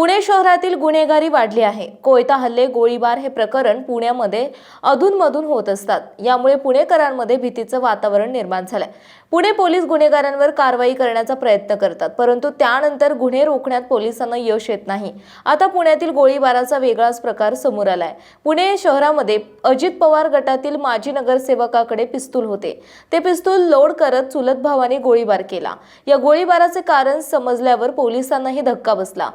पुणे शहरातील गुन्हेगारी वाढली आहे. कोयता हल्ले गोळीबार हे प्रकरण पुण्यामध्ये अधूनमधून होत असतात. यामुळे पुणेकरांमध्ये भीतीचं वातावरण निर्माण झालंय. पुणे पोलीस गुन्हेगारांवर कारवाई करण्याचा प्रयत्न करतात परंतु त्यानंतर गुन्हे रोखण्यात पोलिसांना यश येत नाही. आता पुण्यातील गोळीबाराचा वेगळाच प्रकार समोर आलाय. पुणे शहरामध्ये अजित पवार गटातील माजी नगरसेवकाकडे पिस्तूल होते. ते पिस्तूल लोड करत चुलत भावाने गोळीबार केला. या गोळीबाराचे कारण समजल्यावर पोलिसांनाही धक्का बसला.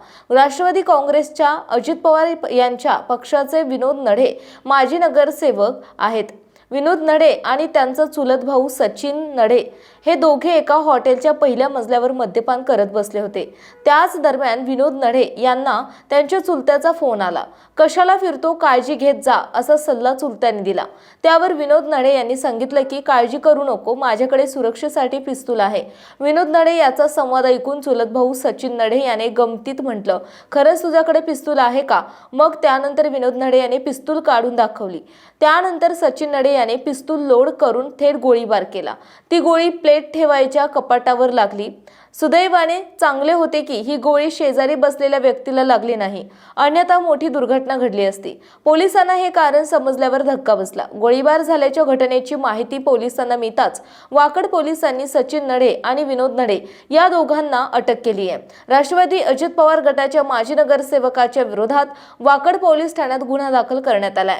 राष्ट्रवादी काँग्रेसच्या अजित पवार यांच्या पक्षाचे विनोद नढे माजी नगरसेवक आहेत. विनोद नडे आणि त्यांचा चुलत भाऊ सचिन नडे हे दोघे एका हॉटेलच्या पहिल्या मजल्यावर मद्यपान करत बसले होते. त्याच दरम्यान विनोद नडे यांना त्यांच्या चुलत्याचा फोन आला. कशाला फिरतो? काळजी घेत जा असा सल्ला चुलत्याने दिला. त्यावर विनोद नडे यांनी सांगितलं की काळजी करू नको माझ्याकडे सुरक्षेसाठी पिस्तूल आहे. विनोद नडे याचा संवाद ऐकून चुलत भाऊ सचिन नडे याने गमतीत म्हटलं खरंच तुझ्याकडे पिस्तूल आहे का? मग त्यानंतर विनोद नडे याने पिस्तूल काढून दाखवली. त्यानंतर सचिन नडे याने पिस्तूल लोड करून थेट गोळीबार केला. ती गोळी प्ले पेट ठेवायच्या कपाटावर लागली. सुदैवाने चांगले होते की ही गोळी शेजारी बसलेल्या व्यक्तीला लागली नाही. अन्यथा मोठी दुर्घटना घडली असती. पोलिसांना हे कारण समजल्यावर धक्का बसला. गोळीबार झाल्याच्या घटनेची माहिती पोलिसांना मिळताच वाकड पोलिसांनी सचिन नडे आणि विनोद नडे या दोघांना अटक केली आहे. राष्ट्रवादी अजित पवार गटाच्या माजी नगरसेवकाच्या विरोधात वाकड पोलीस ठाण्यात गुन्हा दाखल करण्यात आलाय